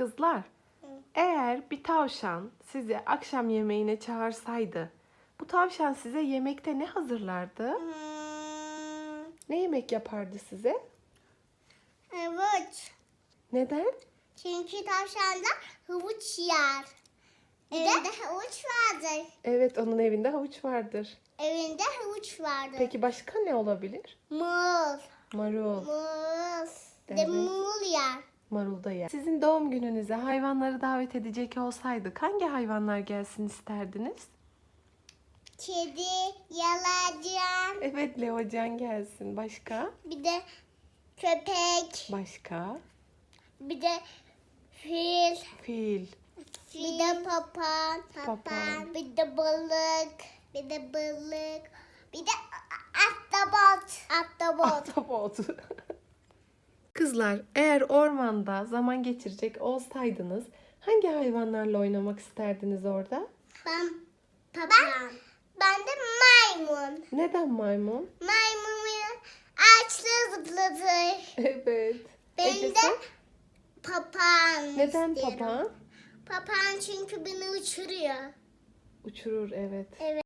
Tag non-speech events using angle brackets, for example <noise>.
Kızlar, eğer bir tavşan sizi akşam yemeğine çağırsaydı, bu tavşan size yemekte ne hazırlardı? Hmm, Ne yemek yapardı size? evet. Neden? Çünkü tavşanlar havuç yer. Evinde havuç vardır. Evet, onun evinde havuç vardır. Evinde havuç vardır. Peki başka ne olabilir? Muz. Marul. Muz. Bir de Evet. Mul yer. Sizin doğum gününüze hayvanları davet edecek olsaydık hangi hayvanlar gelsin isterdiniz? Kedi, yalacan, Evet, Leocan gelsin. Başka? bir de köpek, Başka? bir de fil, Fil. bir de papağan, Papağan. bir de balık, bir de balık, bir de ahtapot, <laughs> ahtapot. Ahtapot. <laughs> <laughs> Kızlar, eğer ormanda zaman geçirecek olsaydınız hangi hayvanlarla oynamak isterdiniz orada? Ben papağan. Ben, de maymun. Neden maymun? Maymun ağaçları zıplatır. <laughs> Evet. Ben Ece de sen? papağan Neden isterim. papağan? Papağan çünkü beni uçuruyor. Uçurur evet. Evet.